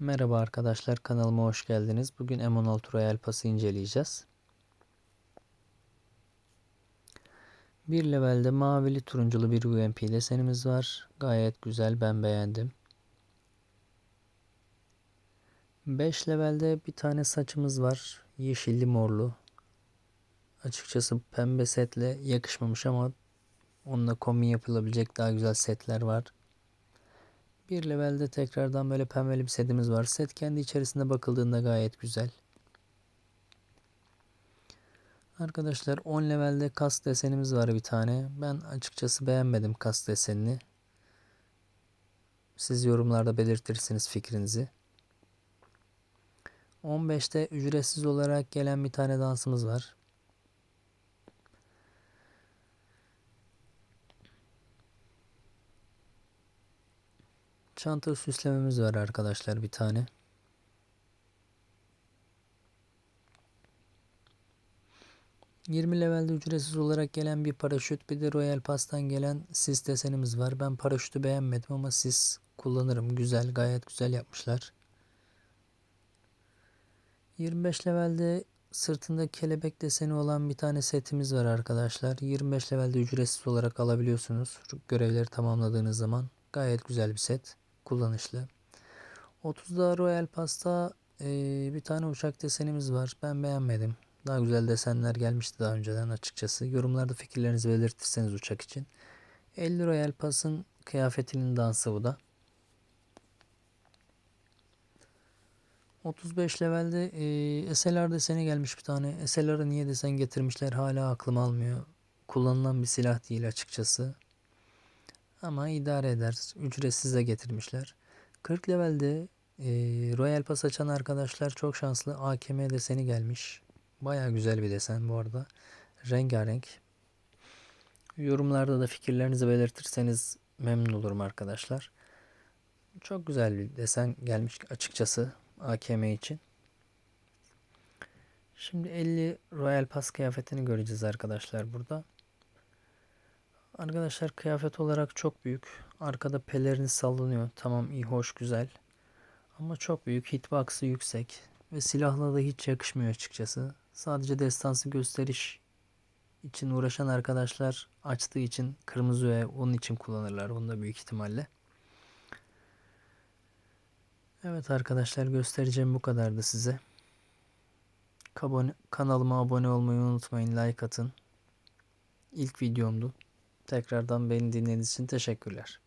Merhaba arkadaşlar kanalıma hoş geldiniz. Bugün M16 Royal Pass'ı inceleyeceğiz. Bir levelde mavili turunculu bir UMP desenimiz var. Gayet güzel ben beğendim. 5 levelde bir tane saçımız var. Yeşilli morlu. Açıkçası pembe setle yakışmamış ama onunla kombin yapılabilecek daha güzel setler var. Bir levelde tekrardan böyle pembeli bir setimiz var. Set kendi içerisinde bakıldığında gayet güzel. Arkadaşlar 10 levelde kask desenimiz var bir tane. Ben açıkçası beğenmedim kask desenini. Siz yorumlarda belirtirsiniz fikrinizi. 15'te ücretsiz olarak gelen bir tane dansımız var. Çanta süslememiz var arkadaşlar bir tane. Yirmi levelde ücretsiz olarak gelen bir paraşüt bir de Royal Pass'tan gelen sis desenimiz var. Ben paraşütü beğenmedim ama sis kullanırım. Güzel gayet güzel yapmışlar. 25 levelde sırtında kelebek deseni olan bir tane setimiz var arkadaşlar. 25 levelde ücretsiz olarak alabiliyorsunuz. Görevleri tamamladığınız zaman. Gayet güzel bir set kullanışlı. 30'da Royal Pasta e, bir tane uçak desenimiz var. Ben beğenmedim. Daha güzel desenler gelmişti daha önceden açıkçası. Yorumlarda fikirlerinizi belirtirseniz uçak için. 50 Royal Pass'ın kıyafetinin dansı bu da. 35 levelde e, SLR deseni gelmiş bir tane. SLR'a niye desen getirmişler hala aklım almıyor. Kullanılan bir silah değil açıkçası. Ama idare eder. Ücretsiz de getirmişler. 40 levelde e, Royal Pass açan arkadaşlar çok şanslı. AKM deseni gelmiş. Baya güzel bir desen bu arada. Rengarenk. Yorumlarda da fikirlerinizi belirtirseniz memnun olurum arkadaşlar. Çok güzel bir desen gelmiş açıkçası AKM için. Şimdi 50 Royal Pass kıyafetini göreceğiz arkadaşlar burada. Arkadaşlar kıyafet olarak çok büyük. Arkada pelerini sallanıyor. Tamam iyi hoş güzel. Ama çok büyük. Hitbox'ı yüksek. Ve silahla da hiç yakışmıyor açıkçası. Sadece destansı gösteriş için uğraşan arkadaşlar açtığı için kırmızı ve onun için kullanırlar. Bunu da büyük ihtimalle. Evet arkadaşlar göstereceğim bu kadardı size. Kanalıma abone olmayı unutmayın. Like atın. İlk videomdu. Tekrardan beni dinlediğiniz için teşekkürler.